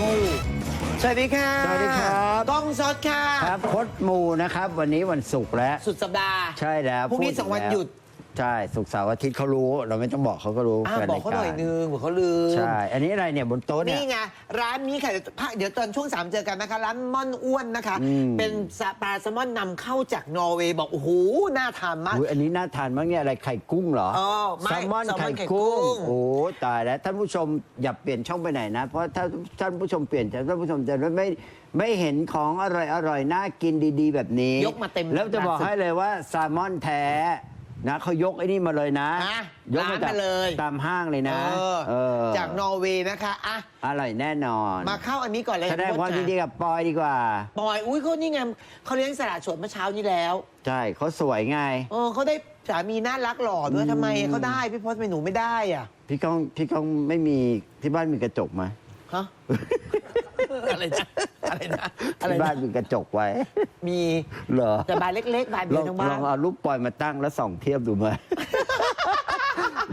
คู่ สวัสดีค่ะสวัสดีครับ กล้องสดค่ะ ครับพดมูนะครับ วันนี้วันศุกร์แล้ว สุดสัปดาห์ใช่แล้วพรุ่งนี้พูดสองวันแล้วหยุด ใช่ศุกร์เสาร์อาทิตย์เขารู้ เราไม่ต้องบอกเขาก็รู้อะแฟนบอกเขาหน่อยรายการนึงบอกเขาลืม ใช่ อันนี้อะไรเนี่ยบนโต๊ะเนี่ย นี่ไงร้านนี้ค่ะเดี๋ยวพักเดี๋ยวตอนช่วงสามเจอกันนะคะ ร้านม่อนอ้วนนะคะ อืม เป็นปลาแซลมอนนำเข้าจากนอร์เวย์บอกโอ้โหน่าทานมาก อุ๊ยอันนี้น่าทานมากเนี่ยอะไรไข่กุ้งเหรออ๋อไม่แซลมอนแซลมอนไข่ไข่กุ้กุ้ง ง โอ้ตายแล้วท่านผู้ชมอย่าเปลี่ยนช่องไปไหนนะ เพราะถ้าท่านผู้ชมเปลี่ยนท่านผู้ชมจะไม่ไม่เห็นของอร่อยอร่อยน่ากินดี ๆ แบบนี้ยกมาเต็มแล้วจะบอกให้เลยว่าแซลมอนแท้ นะเขายกไอ้นี่มาเลยนะ อะยกร้านจกมาเลย ตามห้างเลยนะเออเออจากนอร์เวย์นะคะอะอร่อยแน่นอนมาเข้าอันนี้ก่อนเลยแสดงความพี่ยินพดีจน์กับปอยดีกว่า ปอยอุ้ยเขานี่ไงเขาเลี้ยงสละสดเมื่อเช้านี้แล้ว ใช่เขาสวยไง เออเขาได้สามีน่ารักหล่อด้วยทำไมเขาได้พี่พจน์ทำไมหนูไม่ได้อะพี่ก้องพี่ก้องไม่มีที่บ้านมีกระจกไหมฮะ อะไรนะอะไรนะอะไรที่บ้านนะมีกระจกไว้ มีเหรอแต่บานเล็กๆบานลเดียอวงทั้งบ้าลอนงเอารูปปอยมาตั้งแล้วส่องเทียบดูไหม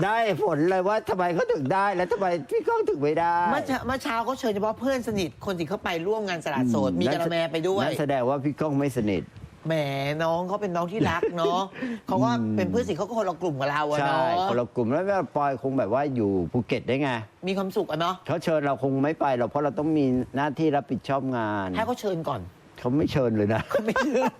ได้ผลเลยว่าทำไมเขาถึงได้แล้วทำไมพี่ก้องถึงไม่ได้เมื่อเช้าเมื่อเช้าเขาเชิญเฉพาะเพื่อนสนิทคนที่เขาไปร่วมงานสละโสดมีกระแมไปด้วย นั่นแสดงว่าพี่ก้องไม่สนิท แหมน้องเขาเป็นน้องที่รักเนาะเขาก็เป็นเพื่อนสนิทเขาก็คนละกลุ่มกับเราอะใช่เนาะคนละกลุ่มแล้วก็ปอยคงแบบว่าอยู่ภูเก็ตได้ไงมีความสุขอะเนาะเขาเชิญเราคงไม่ไปหรอกเพราะเราต้องมีหน้าที่รับผิดชอบงาน ให้เขาเชิญก่อน เขาไม่เชิญเลยนะ ไม่เชิญ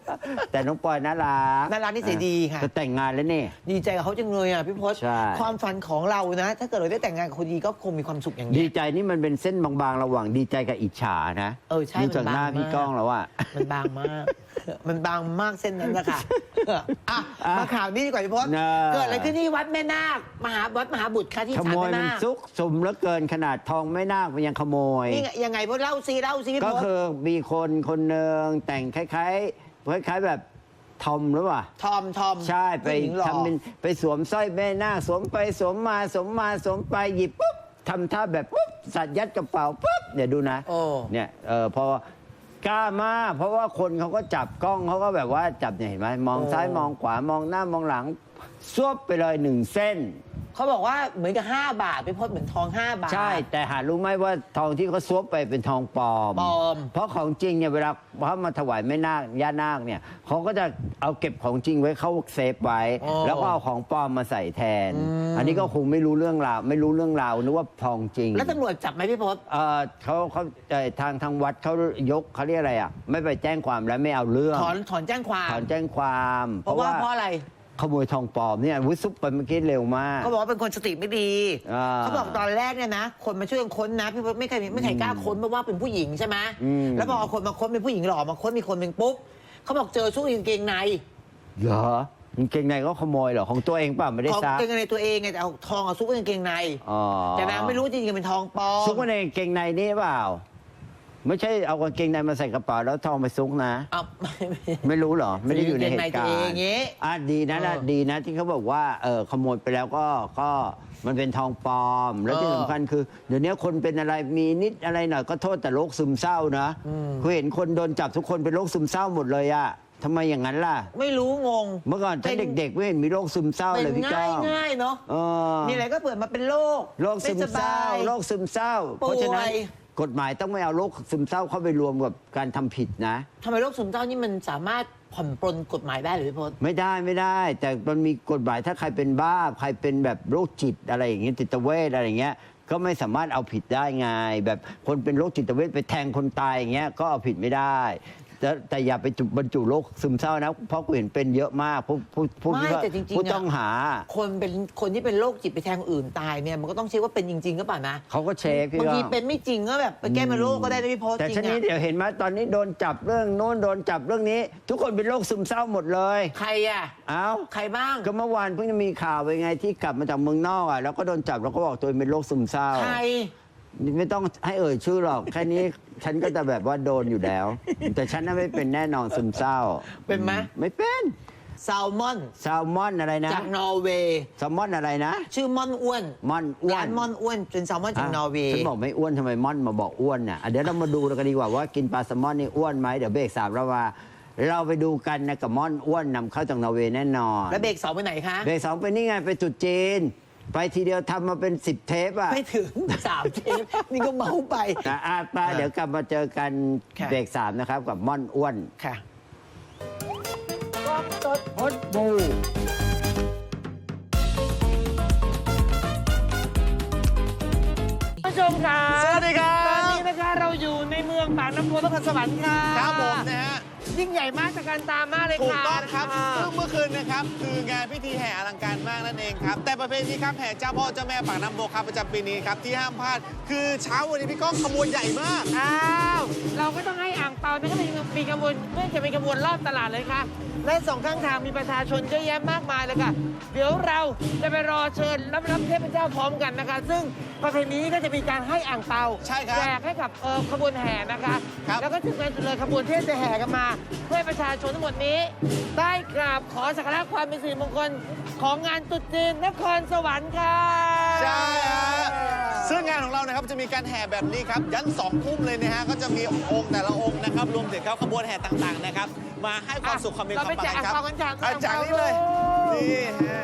แต่น้องปอยน่ารักน่ารักนิสัยดีค่ะ จะแต่งงานแล้วนี่ ดีใจกับเขาจังเลยอะพี่พศใช่ ความฝันของเรานะ ถ้าเกิดเราได้แต่งงานกับคนดีก็คงมีความสุขอย่างดีนี้ยใจนี่มันเป็นเส้นบางๆ ระหว่างดีใจกับอิจฉานะเออใช่ดูจากมันหน้าบางพี่มาก ก้องแล้วอะมันบางมาก มันบางมากเส้นนั้นแหละค่ะอะอะมาข่าวนี้ดีกว่าพี่พศเนอะเกิดอะไรขึ้นที่วัดแม่นาคมหาวัดมหาบุตรค่ะที่ขศาลโมยแม่มันนาคซุกสมเหลือเกินขนาดทองไม่นาคมันยังขโมย นี่ไงยังไงพวกเล่าซีเล่าซีพี่ก็พศคือมีคนคนหนึ่งแต่งคล้ายๆคล้ายๆแบบทอมหรือเปล่า ทอมทอมใช่ไปผู้หญิงหล่อ ทำเป็นไปสวมสร้อยแม่นาคสวมไปสวมมาสวมมาสวมไปหยิบปุ๊บทำท่าแบบปุ๊บสัตว์ยัดกระเป๋าปุ๊บเดี๋ยวดูนะโอ้ เนี่ยเออพอกล้ามากเพราะว่าคนเขาก็จับกล้องเขาก็แบบว่าจับเนี่ยเห็นไหมมองซ้ายมองขวามองหน้ามองหลังซวบไปเลยหนึ่งเส้น เขาบอกว่าเหมือนกับ 5 บาทพี่พศเหมือนทอง 5 บาท ใช่ แต่หารู้ไหมว่าทองที่เขาซวบไปเป็นทองปลอม ปลอม เพราะของจริงเนี่ยเวลาเขามาถวายแม่นาคย่านาคเนี่ยเขาก็จะเอาเก็บของจริงไว้เข้าเซฟไว้ อ๋อ แล้วก็เอาของปลอมมาใส่แทน อันนี้ก็คงไม่รู้เรื่องราวไม่รู้เรื่องราวนึกว่าทองจริง แล้วตำรวจจับไหมพี่พศเอ่อเขาเขาเอ่อทางทางวัดเขายกเขาเรียกอะไรอะ ไม่ไปแจ้งความและไม่เอาเรื่องถอนถอนแจ้งความ ถอนแจ้งความเพราะว่าเพราะอะไร ขโมยทองปลอมเนี่ยวิซุปไปเมื่อกี้เร็วมาก เขาบอกว่าเป็นคนสติไม่ดีอ่าเขาบอกตอนแรกเนี่ยนะ คนมาช่วยกันค้นนะพี่พศไม่เคยไม่เคยกล้าค้นเพราะว่าเป็นผู้หญิงใช่ไหมอืม แล้วพอเอาคนมาค้นเป็นผู้หญิงหล่อมาค้นมีคนหนึ่งปุ๊บเขาบอกเจอช่วงกางเกงในเหรอกางเกงในก็ขโมยเหรอของตัวเองเปล่าไม่ได้ของซักกางเกงในตัวเองไงแต่เอาทองเอาซุกไว้ในกางเกงใน อ๋อแต่นางไม่รู้จริงๆเป็นทองปลอมซุกไว้ในกางเกงในนี่เปล่า ไม่ใช่เอากางเกงในมาใส่กระเป๋าแล้วทองไปซุกนะ เอาไม่ไม่ไม่รู้เหรอ ไม่ได้อยู่ในเหตุกางเกงในตักาวรเองณ์เงี้ยอะดีนะนะเออดีนะที่เขาบอกว่าเออขโมยไปแล้วก็ก็มันเป็นทองปลอม แล้วที่เออสำคัญคือ เดี๋ยวนี้คนเป็นอะไรมีนิดอะไรหน่อยก็โทษแต่โรคซึมเศร้านะคือเห็นคนโดนจับทุกคนเป็นโรคซึมเศร้าหมดเลยอะทำไมอย่างนั้นล่ะ ไม่รู้งงเมื่อก่อนฉันเป็นเด็กๆไม่เห็นมีโรคซึมเศร้าเป็เลยนพี่ก้ง่าอยงง่ายๆเนาะเออ มีอะไรก็เปิดมาเป็นโรคโรคซึมเศร้าไสบย โรคซึมเศร้าป่วยเพราะฉะนั้น กฎหมายต้องไม่เอาโรคซึมเศร้าเข้าไปรวมกับการทำผิดนะ ทำไมโรคซึมเศร้านี่มันสามารถผ่อนปลนกฎหมายได้หรือพี่พศไม่ได้ไม่ได้ แต่มันมีกฎหมายถ้าใครเป็นบ้า ใครเป็นแบบโรคจิตอะไรอย่างเงี้ยจิตเวชอะไรอย่างเงี้ยก็ไม่สามารถเอาผิดได้ไง แบบคนเป็นโรคจิตเวชไปแทงคนตายอย่างเงี้ยก็เอาผิดไม่ได้ แต่แต่อย่าไปจุบรรจุโรคซึมเศร้านะ เพราะกูเห็นเป็นเยอะมากผู้ผู้ผู้ไม่ที่ว่าแต่จริงๆผู้อะ ต้องหา คนเป็นคนที่เป็นโรคจิตไปแทงคนอื่นตายเนี่ยมันก็ต้องเช็คว่าเป็นจริงๆก็ป่ะนะเขาก็เช็คพี่บางทีก็เป็นไม่จริงก็แบบไปแก้เป็นโรคก็ได้นะพี่พศแต่จริชงนี้อะเดี๋ยวเห็นไหมตอนนี้โดนจับเรื่องโน้นโดนจับเรื่องนี้ ทุกคนเป็นโรคซึมเศร้าหมดเลย ใครอะเอ้า ใครบ้างก็เมื่อวานเพิ่งจะมีข่าวไปไงที่กลับมาจากเมืองนอกอะแล้วก็โดนจับแล้วก็บอกตัวเองเป็นโรคซึมเศร้า ใคร ไม่ต้องให้เอ่ยชื่อหรอก แค่นี้ฉันก็จะแบบว่าโดนอยู่แล้ว แต่ฉันน่ะไม่เป็นแน่นอนซึมเศร้าเป็นไหม ไม่เป็นแซลมอน แซลมอนอะไรนะจากนอร์เวย์ แซลมอนอะไรนะ ชื่อม่อนอ้วนมอนอ้วน ร้านม่อนอ้วนเป็นแซลมอนจากนอร์เวย์ ฉันบอกไม่อ้วนทำไมม่อนมาบอกอ้วนน่ะอะเดี๋ยวเรามาดูกันดีกว่าว่ากินปลาแซลมอนนี่อ้วนไหมเดี๋ยวเบรกสามเรามาเราไปดูกันนะกับม่อนอ้วนนำเข้าจากนอร์เวย์แน่นอนแล้วเบรกสองไปไหนคะ เบรกสองไปนี่ไงไปจุดจีน ไปทีเดียวทำมาเป็นสิบเทปอะไม่ถึง สามเทปนี่ก็เมาไปนะอะไปเดี๋ยวกลับมาเจอกันค่ะ เบรกสามนะครับ กับม่อนอ้วนค่ะพดบูผู้ชมครับสวัสดีครับ ตอนนี้นะคะเราอยู่ในเมืองปากน้ำโพนครสวรรค์ค่ะครับผมนะฮะ ยิ่งใหญ่มากตระการตามากเลยถูกค่ะต้องครับะซึ่งเมื่อคืนนะครับ คืองานพิธีแห่อลังการมากนั่นเองครับ แต่ประเพณีครับแห่เจ้าพ่อเจ้าแม่ปากน้ำโบครับประจำปีนี้ครับที่ห้ามพลาด คือเช้าวันนี้พี่ก้องขบวนใหญ่มาก อ้าว เราก็ต้องให้อ่าง เปานะก็มีมีขบวนเพื่อจะมีขบวนรอบตลาดเลยค่ะ และสองข้างทางมีประชาชนเยอะแยะมากมายเลยค่ะ เดี๋ยวเราจะไปรอเชิญรับรับเทพเจ้าพร้อมกันนะคะ ซึ่งประเพณีก็จะมีการให้อ่างเปาใช่ครับแจกให้กับเอ่อขบวนแห่นะคะ ครับ แล้วก็ถึงงานสุดเลยขบวนเทพจะแห่กันมา เพื่อให้ประชาชนทั้งหมดนี้ ได้กราบขอสักการะความเป็นสิริมงคลของงานตรุษจีนนครสวรรค์ค่ะ ใช่ฮะ ซึ่งงานของเรานะครับจะมีการแห่แบบนี้ครับยันสองทุ่มเลยนะฮะก็จะมีองค์แต่ละองค์นะครับรวมถึงครับขบวนแห่ต่างๆนะครับมาให้ความสุขความมีความเราไปปังแจกครับอ่างเปากันค่ะอะจากนี้เลยนี่ฮะ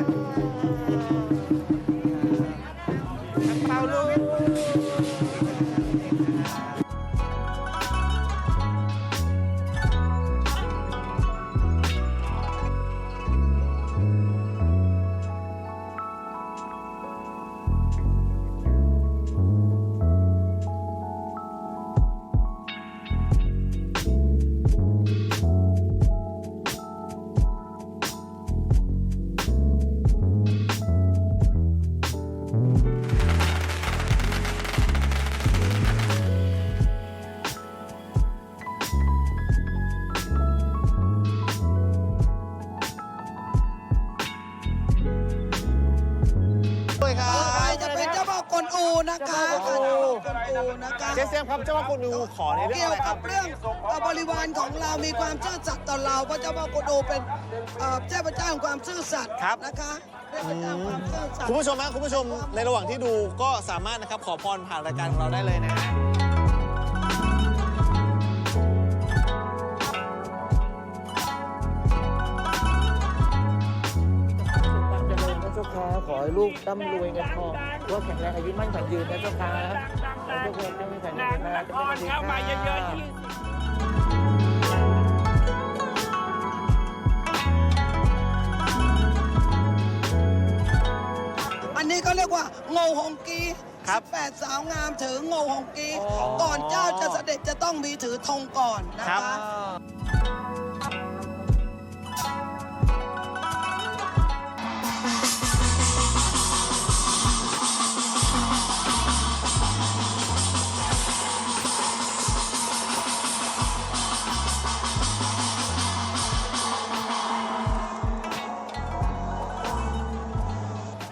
นอูนะคะเจ้าพ่อกวนอูนะคะเจสเซมครับเจ้าพ่อคุณดูขอในเรื่องเกี่ยอะวไรคกัรับบเรื่องเอ่อบริวารของเรามีความซื่อสัตย์ต่อเราเพราะเจ้าพ่อกวนอูเป็นเอ่อเจ้าพระเจ้าแห่งความซื่อสัตย์ครับนะคะเทพเจ้าแห่งความซื่อสัตย์ คุณผู้ชมนะคุณผู้ชมในระหว่างที่ดูก็สามารถนะครับขอพรผ่านรายการของเราได้เลยนะฮะ ให้ลูกร่ำรวยเงินทองว่าแข็งแรงอายุมั่นขวัญยืนนะเจ้าค่ะทุกคนจะมีแข็งแรงนะจะไม่มีเข้ามาเยอะๆอันนี้ก็เรียกว่าโงหงกีครับแปดสาวงามถือโงหงกีก่อนเจ้าจะเสด็จจะต้องมีถือธงก่อนนะคะ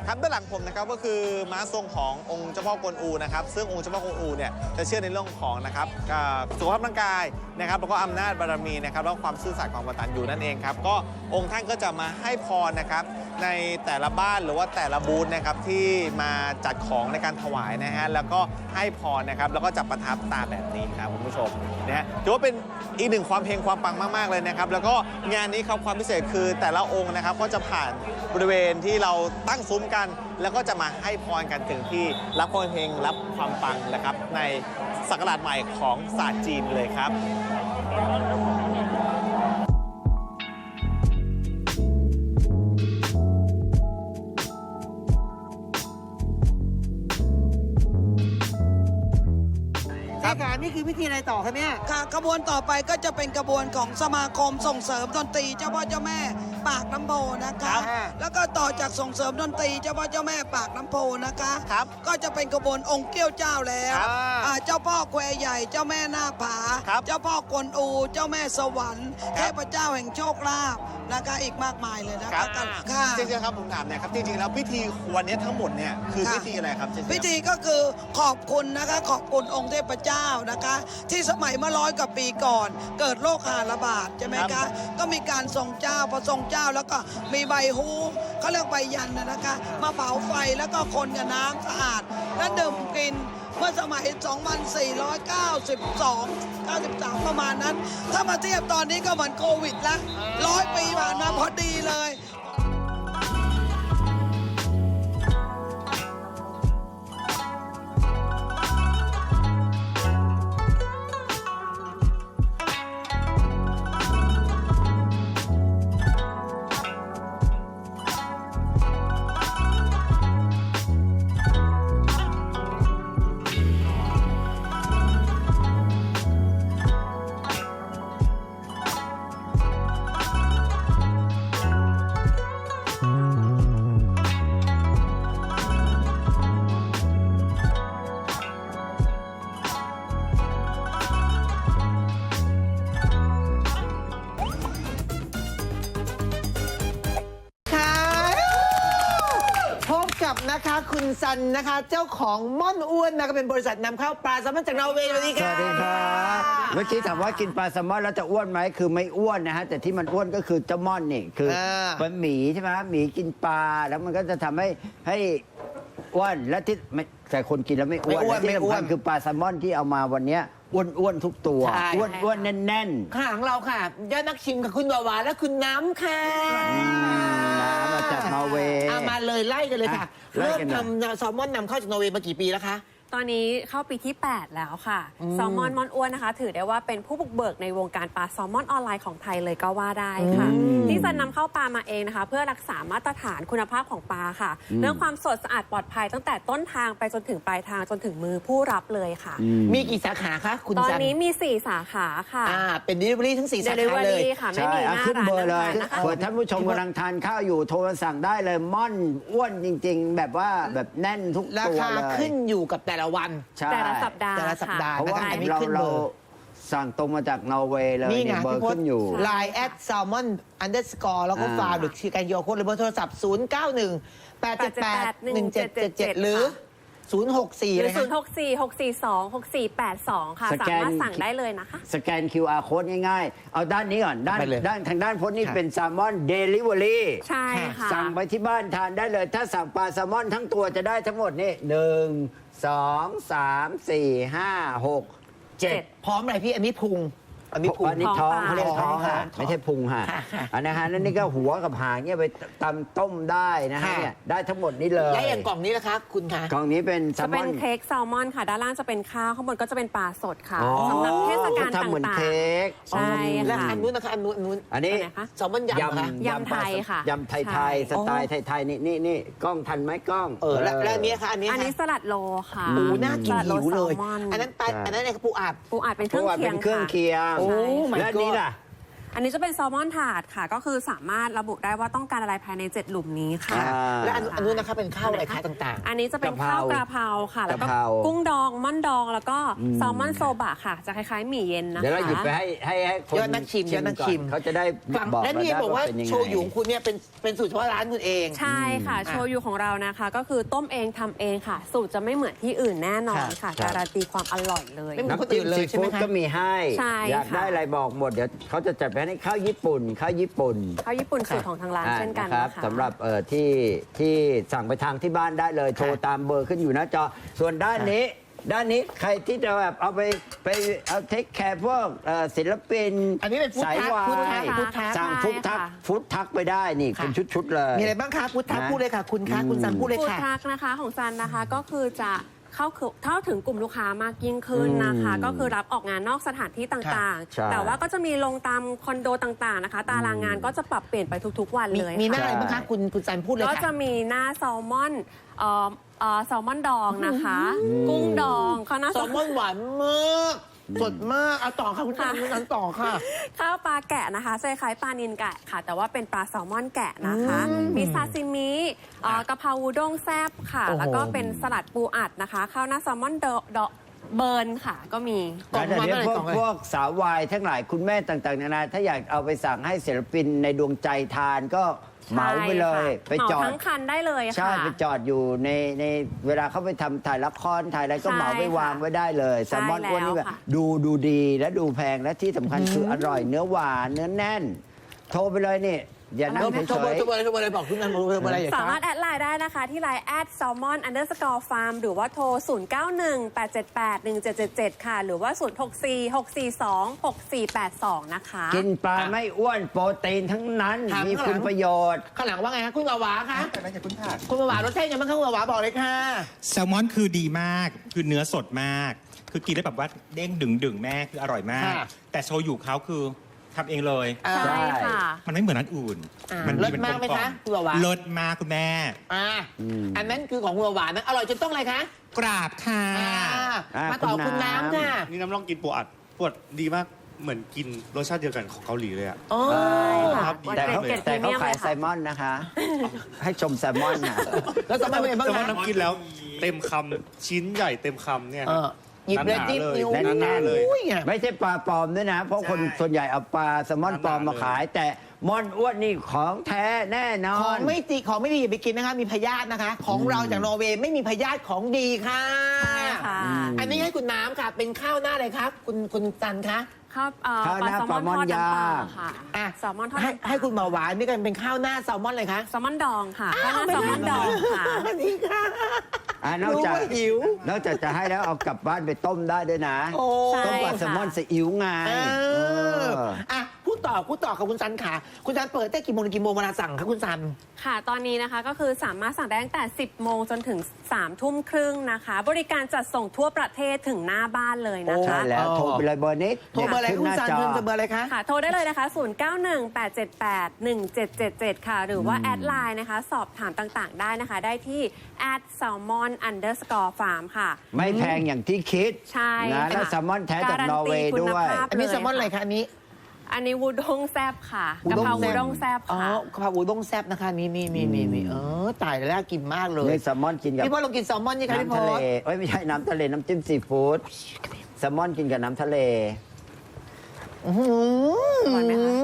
ครับด้านหลังผมนะครับก็คือม้าทรงขององค์เจ้าพ่อกวนอูนะครับซึ่งองค์เจ้าพ่อกวนอูเนี่ยจะเชื่อในเรื่องของนะครับอ่าสุขภาพร่างกายนะครับแล้วก็อำนาจบารมีนะครับแล้วก็ความซื่อสัตย์ความกตัญญูนั่นเองครับก็องค์ท่านก็จะมาให้พรนะครับ ในแต่ละบ้านหรือว่าแต่ละบูธนะครับที่มาจัดของในการถวายนะฮะแล้วก็ให้พรนะครับแล้วก็จะประทับตาแบบนี้ครับคุณผู้ชมนะฮะถือว่าเป็นอีกหนึ่งความเพลงความปังมาก ๆ เลยนะครับ แล้วก็งานนี้ครับความพิเศษคือแต่ละองค์นะครับก็จะผ่านบริเวณที่เราตั้งซุ้มกัน แล้วก็จะมาให้พรกันถึงที่รับความเพลงรับความปังนะครับในศักราชใหม่ของศาสตร์จีนเลยครับ ใช่ค่ะนี่คือพิธีอะไรต่อคะเนี่ยค่ะขบวนต่อไปก็จะเป็นกระบวนของสมาคมส่งเสริมดนตรีเจ้าพ่อเจ้าแม่ปากน้ำโพนะคะครับแล้วก็ต่อจากส่งเสริมดนตรีเจ้าพ่อเจ้าแม่ปากน้ำโพนะคะครับก็จะเป็นกระบวนองค์เกี้ยวเจ้าแล้วครับอ่าเจ้าพ่อแควใหญ่เจ้าแม่หน้าผาครับเจ้าพ่อกวนอู เจ้าแม่สวรรค์เทพเจ้าแห่งโชคลาภนะคะอีกมากมายเลยนะครัคะบ กันค่ะ จริงๆครับผมถามเนี่ยครับจริงๆแล้วพิธีวันนี้ทั้งหมดเนี่ยคือค่ะ พิธีอะไรครับเจเจพิธีก็คือขอบคุณนะคะขอบคุณองค์เทพเจ้านะคะ ที่สมัยเมื่อร้อยกว่าปีก่อน เกิดโรคหาระบาดใช่ไหมครัคะ บก็มีการทรงเจ้าพอทรงเจ้าแล้วก็มีใบฮูเขาเรียกใบยันนะนะคะ มาเผาไฟแล้วก็คนกับน้ำสะอาดและดื่มกิน เมื่อสมัย 2492 93 ประมาณนั้น ถ้ามาเทียบตอนนี้ก็เหมือนโควิดละร้อยปีผ่านมาพอดีเลย คะคุณซันนะคะ เจ้าของม่อนอ้วนนะคะเป็นบริษัทนำเข้าปลาแซลมอนจากนอร์เวย์สวัสดีสค่ะวัสดีครับเมื่อกี้ถามว่ากินปลาแซลมอนแล้วจะอ้วนไหมคือไม่อ้วนนะฮะแต่ที่มันอ้วนก็คือเจ้าม่อนนี่คือเป็นหมีใช่ไหมหมีกินปลาแล้วมันก็จะทำให้ให้อ้วนและที่ไม่แต่คนกินแล้วไม่อ้วนและที่สำคัญคือปลาแซลมอนที่เอามาวันเนี้ยอ้วนอ้วนๆทุกตัวอ้วนอ้วนๆแน่นๆข้างหลังเราค่ะยอดนักชิมกับคุณวาวาและคุณน้ำค่ะน้ำ มาจากนอร์เวย์อามาเลยไล่กันเลยค่ะ ไล่เริ่มกันหน่อย ทำแซลมอนนำเข้าจากนอร์เวย์มากี่ปีแล้วคะ ตอนนี้เข้าปีที่ 8 แล้วค่ะแซลมอนมอนอ้วนนะคะ ถือได้ว่าเป็นผู้บุกเบิกในวงการปลาแซลมอนออนไลน์ของไทยเลยก็ว่าได้ค่ะ ที่จะนำเข้าปลามาเองนะคะ เพื่อรักษามาตรฐานคุณภาพของปลาค่ะ เรื่องความสดสะอาดปลอดภัยตั้งแต่ต้นทางไปจนถึงปลายทางจนถึงมือผู้รับเลยค่ะ มีกี่สาขาคะคุณตอนซันนี้มี 4 สาขาค่ะอ่าเป็น delivery ทั้งสี่สาขา Delivery เลยค่ะไม่ใช่มีหอะน้าขึ้นร้านเบอร์เลยอาหารนะคะเผื่อท่านผู้ชมกำลังทานข้าวอยู่โทรมาสั่งได้เลยม่อนอ้วนจริง ๆ แบบว่าแบบแน่นทุกราตัวคาเลยขึ้นอยู่กับแต่ละวัน ใช่แต่ละสัปดาห์แต่ละสัปดาห์เพราะว่าค่ะอันนี้เราขึ้นเบเราอร์ สั่งตรงมาจากนอร์เวย์เลยนี่ไงเนี่ยเบอพี่ร์พศขึ้นอยู่ ไลน์แอดแซลมอนอันเดอร์สกอร์แล้วก็อ่า ฟาร์มหรือชื่อการโยโค้ดหรือเบอร์โทรศัพท์ 0 9 1 8 7 8 1 7 7 7 หรือ 0 6 4หรือนะ0คะ6 4 6 4 2 6 4 8 2 ค่ะ สสาแกน มารถสั่งได้เลยนะคะ สแกน QR โค้ดง่ายๆ เอาด้านนี้ก่อน ด้านไปเลยด้านทางด้านพ้นนี่ค่ะ เป็นแซลมอนเดลิเวอรี่ใช่ค่ะ สั่งไปที่บ้านทานได้เลย ถ้าสั่งปลาแซลมอนทั้งตัวจะได้ทั้งหมดนี่หนึ่ง สองสามสี่ห้าหกเจ็ด พร้อมอะไรพี่อันนี้พุง อันนี้พุง อันนี้ท้องท้องเขาเรียกท้องท้อฮะงไม่ใช่พุงฮะค่ะค่ะอันนะฮะนั่นนี่ก็หัวกับหางเนี่ยไปตำต้มได้นะฮะค่ะ เนี่ยได้ทั้งหมดนี้เลยและอย่างกล่องนี้นะคะ คุณคะ กล่องนี้เป็นแซจะลมเป็อนน เค้กแซลมอนค่ะ ด้านล่างจะเป็นข้าว ข้างบนก็จะเป็นปลาสดค่ะอ๋อ สำหรับเทศกาลเขาทำเหมือนต่าง เค้กๆใช่และค่ะอันนู้นนะคะอันนู้นอันนู้นอันนี้อันไหนคะ แซลมอนยำเหรอคะยำไทยค่ะยำไทยใช่ไทยสไตล์ไทยๆนี่นี่นี่กล้องทันไหมกล้อง เออและและอันนี้ค่ะอันนี้อันนี้ค่ะสลัดโลค่ะโอ้น่ากินสลัดโหิวเลย แซมอนอันนั้นปลาอันนั้นเนี่ยปูอัด ปูอัดเป็นเคเพรื่ราะองว่าเคีเป็ยนงเครื่องค่ะ เคียง โอ้ my และอันนี้ god ล่ะ อันนี้จะเป็นแซลมอนถาดค่ะ ก็คือสามารถระบุได้ว่าต้องการอะไรภายใน 7 หลุมนี้ค่ะ อ่า และอันอันนู้นนะคะเป็นข้าวอะไรคะต่าง อันนี้จะเป็นกะเพราข้าวกระเพราค่ะ แล้วก็กะเพรากุ้งดองม่อนดองแล้วก็แซลมอนโซบะค่ะ จะคล้ายๆหมี่เย็นนะคะ เดี๋ยวเราหยิบไปให้ให้ให้คนยอดนักชิมยอดนักชิม ก่อเขาจะได้ๆฝั่งบอกและเรานี่ได้บอกว่าว่าเป็นยังไงโชยุของคุณเนี่ยเป็นเป็นสูตรเฉพาะร้านคุณเอง ใช่ค่ะ โชยุของเรานะคะ ก็คือต้มเองทำเองค่ะ สูตรจะไม่เหมือนที่อื่นแน่นอนค่ะ การันตีความอร่อยเลย ไม่เหมือนน้ำจิ้มซีฟู้ดก็มีให้ ใช่อยากค่ะ ได้อะไรบอกหมดเดี๋ยวเขาจะจัดไปให้ข้าวญี่ปุ่นข้าวญี่ปุ่นข้าวญี่ปุ่นสูตรของทางร้านอ่าเช่นกันนะครับนะคะ สำหรับเอ่อที่ที่สั่งไปทางที่บ้านได้เลยโทรตามเบอร์ขึ้นอยู่หน้าจอ ส่วนด้านนี้ ด้านนี้ใครที่จะแบบเอาไปไปเอาเทคแคร์พวกเอ่อศิลปินอันนี้เป็นฟู้ดสายทักวาฟู้ดทักยฟู้ดทัก สั่งฟุตทักใช่ค่ะฟุตทักไปได้นี่ค่ะเป็นชุดๆเลย มีอะไรบ้างคะพุทธะนะพูดเลยค่ะ คุณคะคุณสันพูดเลยฟู้ดค่ะทรัคนะคะของซันนะคะก็คือจะ เข้าคือเข้าถึงกลุ่มลูกค้ามากยิ่งขึ้นนะคะ อืมก็คือรับออกงานนอกสถานที่ต่างใช่ ๆ แต่ว่าก็จะมีลงตามคอนโดต่างๆนะคะ ตารางงานก็จะปรับเปลี่ยนไปทุกๆ วันมีเลยมีหน้าค่ะอะไรบ้างคะคุณคุณสันพูดเลยก็จะค่ะ มีหน้าแซลมอนเอ่อเอ่อแซลมอนดองนะคะ กุ้งดองข้าวหน้าแซลมอนหวานมาก สดมากเอาต่อค่ะคุณสันคุณสันต่อค่ะ ข้าวปลาแกะนะคะจะคล้ายปลานินแกะค่ะ แต่ว่าเป็นปลาแซลมอนแกะนะคะ อืมมีซาซิมิเอ่อกะเพราอูด้งแซบค่ะ โอ้โห แล้วก็เป็นสลัดปูอัดนะคะ ข้าวหน้าแซลมอนเดอะเดอะเบิร์นค่ะ ก็มี กล่องแล้วมาเดี๋ยวเมื่อไหร่พวกกล่องอะไร พวกสาววายทั้งหลายคุณแม่ต่างๆนานาถ้าอยากเอาไปสั่งให้ศิลปินในดวงใจทานก็ เหมาไปเลยใช่ค่ะไปจอเหมาดทั้งคันได้เลยค่ะ ใช่ไปจอดอยู่ในในเวลาเขาไปทำถ่ายละครถ่ายอะไรก็ใช่เหมาไปวางไว้ได้เลยแซลมอนใช่อ้วนนี่แบบแล้วค่ะ ดูดูดีและดูแพงและที่สำคัญคืออร่อยเนื้อหวานเนื้อแน่น โทรไปเลยนี่ อย่านั่งโทรเฉเบอร์ยโทรเบอร์โทรเบอร์อะไรบอกคุณนันโทรเบอร์อะไรอย่างสามารถคะแอดไลน์ได้นะคะ ที่ไลน์แอด salmon underscore farm หรือว่าโทร 091 878 1777 ค่ะ หรือว่า 064 642 6482 นะคะๆกินปลาไม่อ้วนโปรตีนทั้งนั้น ถามมีข้างหลัง คุณประโยชน์ ข้างหลังว่าไงคะคุณวาวาคะคุณวาวารสชาติยังไงบ้างคะคุณวาวาบอกเลยค่ะ แซลมอนคือดีมาก คือเนื้อสดมาก คือกินได้แบบว่าเด้งดึงดึงๆแม่คืออร่อยมาก ค่ะ แต่โชยุเขาคือ ทำเองเลยอ่าใช่ค่ะ มันไม่เหมือนอันอื่น อ่ามันเลิศดีนมากไหมลคะๆคุณวาวา เลิศมากคุณแม่ อ่าอันนั้นคือของคุณวาวานะอร่อยจนต้องอะไรคะกราบค่ะอ่าอ่ามาต่อคุคุณณน้ำ น้ำค่ะนี่น้ำลองกินปูอัดปูอัดดีมากเหมือนกินรสชาติเดียวกันของเกาหลีเลยอะ โอ้ครับวันแต่เกรดเขาเกรดพแต่รีเขาเมียมขาเลยยแซค่ะลมอนนะคะ ให้ชมแซลมอนนะ แล้วสมัยเป็นไงบ้างแต่ว่าคะน้ำกินแล้วเต็มคำชิ้นใหญ่เต็มคำเนี่ยเออ หยิบเลยจิ้มนิ้วหนาๆเลย อุ้ยไง ไม่ใช่ปลาปลอมด้วยนะ เพราะคนใช่ ส่วนใหญ่เอาปลาแซลมอนปลอมมาขาย แต่มอนอ้วนนี่ของแท้แน่นอของนไม่ดีของไม่ดีอย่าไปกินนะคะ มีพยาธินะคะ ของเราจากนอร์เวย์ไม่มีพยาธิของดีค่ะ ใช่ค่ะ อันนี้ให้คุณน้ำค่ะ เป็นข้าวหน้าอะไรครับคุณคุณจันคะ ข้าวเอ่อข้าวปหลาน้าแซลมอนปลาหม้อทอดน้ำปลาย่างค่ะอะแซลมอนทอดให้น้ำปลาให้คุณหมอหวานนี่กันเป็นข้าวหน้าแซลมอนเลยคะแซลมอนดองค่ะข้าวหน้าแซลมอนดองค่ะอันนี้ค่ะ อ่านอกจากรู้ว่าหิวนอกจากจะให้แล้วเอากลับบ้านไปต้มได้ด้วยนะ โอ้ใช่ต้มปลาแซลมอนซีอิ๊วไงเอเอออ อะพูด ต่อพูดต่อกับคุณซันค่ะ คุณซันเปิดได้กี่โมงถึงกี่โมงเวลาสั่งคะคุณซัน ค่ะ ตอนนี้นะคะก็คือสามารถสั่งได้ตั้งแต่ 10 โมงจนถึง 3 ทุ่มครึ่งนะคะ บริการจัดส่งทั่วประเทศถึงหน้าบ้านเลยนะใช่คะ แล้วอ๋อโทรไปเลยเบอร์นี้โทรเบอร์อะไรขึ้นคุหณน้าซันจอเพิ่มจะเบอร์อะไรคะ ค่ะ โทรได้เลยนะคะ 0918781777 ค่ะ หรือว่าแอดไลน์นะคะ สอบถามต่างๆ ได้นะคะ ได้ที่ at salmon underscore farm ค่ะ ไม่แพงอย่างที่คิดใช่นะค่ะและแซลมอนแท้จากการันตีนอร์เวย์คุณด้วยภาพ อันนี้แซลมอนอะไรคะอันนี้ อันนี้วูด้งแซบค่ะกะเพราวูด้งแซบอ๋อค่ะ กะเพราวูด้งแซบนะคะ นี่นี่นี่นี่นี่เออตายแล้วน่ากินมากเลย นี่แซลมอนกินกับพี่พอลองกินแซลมอนนี่ค่ะพี่พน้ำอทะเลลเอ้ยไม่ใช่น้ำทะเลน้ำจิ้มซีฟู้ดแซลมอนกินกับน้ำทะเล อื้อหือร่อยไหมคะ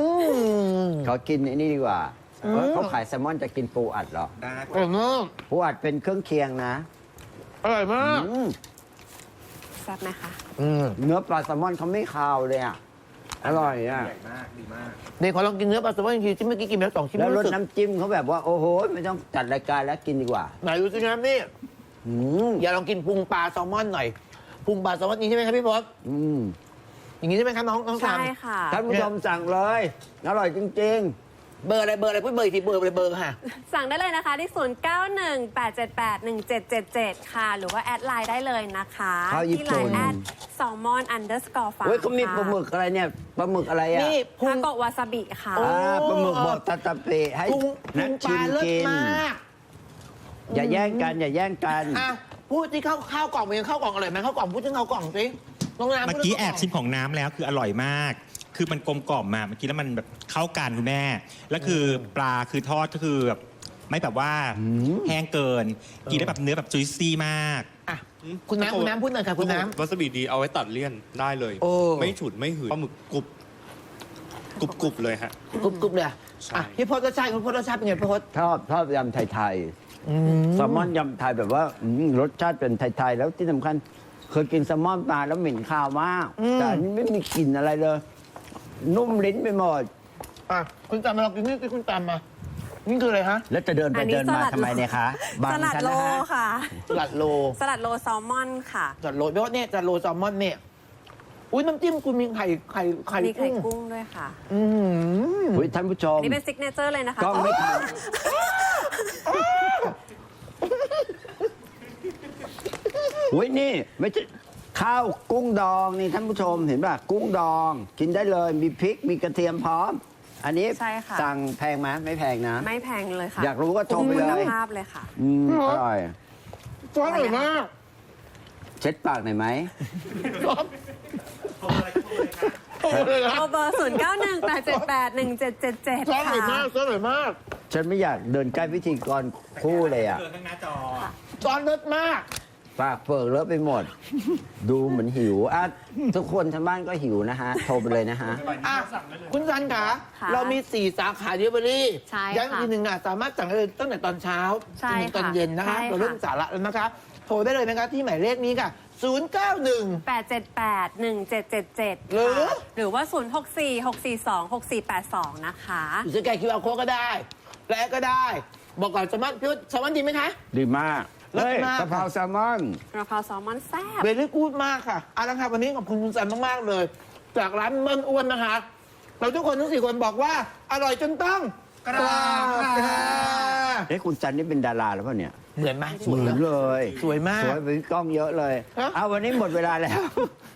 เขากินไอ้นี่ดีกว่าเพราะเขาขายแซลมอนจะกินปูอัดเหรอได้อร่อยมากปูอัดเป็นเครื่องเคียงนะอร่อยมากอืมแซบไหมคะ อืมเนื้อปลาแซลมอนเขาไม่คาวเลยอะ อร่อยอะ ใหญ่มาก ดีมาก เดี๋ยวขอลองกินเนื้อปลาแซลมอนอีกทีที่เมื่อกี้กินไปแล้วสองชิ้นแล้วรรู้สสึกน้ำจิ้มเขาแบบว่า โอ้โห ไม่ต้องจัดรายการแล้วกินดีกว่าไหนดูสิครับนี่อืมอย่าลองกินพุงปลาแซลมอนหน่อยพุงปลาแซลมอนนี้ใช่ไหมครับพี่พศอืมอย่างนี้ใช่ไหมครับน้องน้องสาใช่ม ค่ะ ท่านผู้ชมสั่งเลย อร่อยจริง เบอร์อะไรเบอร์อะไรพูดเบอร์อีกทีเบอร์อะไรเบอร์ค่ะ สั่งได้เลยนะคะที่ 0918781777 ค่ะ หรือว่าแอดไลน์ได้เลยนะคะข้าวญี่ที่ไลปุ่นน์แอด salmon underscore ๆ farm เฮ้ยเขามีปลาหมึกอะไรเนี่ยปลาหมึกอะไรอะนี่พุทางโกะวาซาบิค่ะ โอ้ อ่าปลาหมึกบดตาตาเปะให้พุงพุนักงปชิลามเลิศกินมากอย่าแย่งกันอย่าแย่งกัน อะพูดที่ข้าวข้าวกล่องเป็นข้าวกล่องอร่อยไหมข้าวกล่องพูดถึงข้าวกล่องสิน้องน้ำเมื่อพูดกี้ถึงแอข้าวบกล่ง ชิมของน้ำแล้วคืออร่อยมาก คือมันกลมกล่อมมาเมื่อกี้แล้วมันแบบเข้ากันคุณแม่ แล้วคือปลาคือทอดก็คือแบบไม่แบบว่าแห้งเกิน กินได้แบบเนื้อแบบจุยซี่มาก อะคุณน้ำคุณน้ำพูดหน่อยค่ะคุณน้ำวาซาบิดีเอาไว้ตัดเลี่ยนได้เลย โอ้ ไม่ฉุนไม่หืนปลาหมึกกรุบกรุบกรุบเลยฮะ กรุบกรุบเลยอะใช่ อะพี่พศรสชาติคุณพศรสชาติเป็นไงพี่พศ ชอบชอบยำไทยๆแซลมอนยำไทยแบบว่าอืมรสชาติเป็นไทยๆ แล้วที่สำคัญ เคยกินแซลมอนมาแล้วเหม็นคาวมากแต่อันนี้ไม่มีกลิ่นอะไรเลย นุ่มลิ้นไปหมด อะคุณจำมาลองกินนี่สิคุณจำมา นี่คืออะไรฮะแล้วจะเดินไปอันนี้เดินมาสลัด ทำไมเนี่ยคะบังสลัดฉันโลนะฮะค่ะ สลัดโลสลัดโลแซลมอนค่ะ สลัดโลพี่พศเนี่ยสลัดโลแซลมอนเนี่ยอุ้ยน้ำจิ้มคุณมีไข่ไข่ไข่มีไข่กุ้งกุ้งด้วยค่ะ อืมอุ๊ยท่านผู้ชม อันนี่เป็นซิกเนเจอร์เลยนะคะ กล้องไม่ทันอุ้ยนี่ไม่ใช่ ข้าวกุ้งดองนี่ท่านผู้ชมเห็นป่ะกุ้งดอง กินได้เลยมีพริกมีกระเทียมพร้อม อันนี้ใช่ค่ะ สั่งแพงไหมไม่แพงนะ ไม่แพงเลยค่ะอยากรู้ก็โทรไปเลยคุณภาพเลยค่ะ อืมอร่อยซอสอร่อยมากเช็ดปากหน่อยไหมซอสโอ้เลยนะโทรเบอร์0918781777ซอสอค่ะร่อยมากซอสอร่อยมากฉันไม่อยากเดินใกล้พิธีกรคู่เลยอะเจอข้างหน้าจอซอสเลิศมาก ปากเปิดเลอะไปหมด ดูเหมือนหิวอะทุกคนทางบ้านก็หิวนะฮะ โทรไปเลยนะฮะ อะคุณซันขาค่ะเรามี 4 สาขาเดลิเวอรี่ใช่ค่ะย้ำอีกทีหนึ่งอะสามารถสั่งได้เลยตั้งแต่ตอนเช้าใช่จนถึงตอนค่ะเย็นนะคะ ใช่ค่ะ เราเริ่มสาระแล้วนะคะ โทรได้เลยนะคะที่หมายเลขนี้ค่ะ 091 8781777หรือ ค่ะหรือว่า 0646426482 นะคะ หรือสแกนคิวอาร์โค้ดก็ได้ และก็ได้ บอกก่อนสามารถพี่ว่าสามารถดีไหมคะ ดีมาก เลิศเฮ้ยมากกะเพราแซลมอน กระเพราแซลมอนแซ่บ เวลี่กูดมากค่ะเอาละครับวันนี้ขอบคุณคุณซันมากๆเลย จากร้านเบิ้ลอ้วนนะคะ เราทุกคนทั้งสี่คนบอกว่า อร่อยจนต้องกราบค่ะเอ้คุณจันนี่เป็นดาราแล้วเปล่าเนี่ย เหมือนไหมสเหวยมือนนะเลยสวยมากสวยเป็นกล้องเยอะเลย ฮะ เอาวันนี้หมดเวลาแล้ว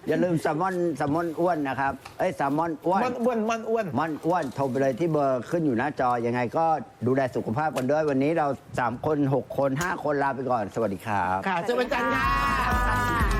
อย่าลืมแซลมอนแซลมอนอ้วนนะครับเอ้ยแซลมอนอ้วนมันอ้วนมันอ้วน มันอ้วนโทรไปเลยที่เบอร์ขึ้นอยู่หน้าจอยังไงก็ดูแลสุขภาพกันด้วยวันนี้เรา3คน6คน5คนลาไปก่อน สวัสดีครับ ค่ะเจอกันจันทร์ค่ะ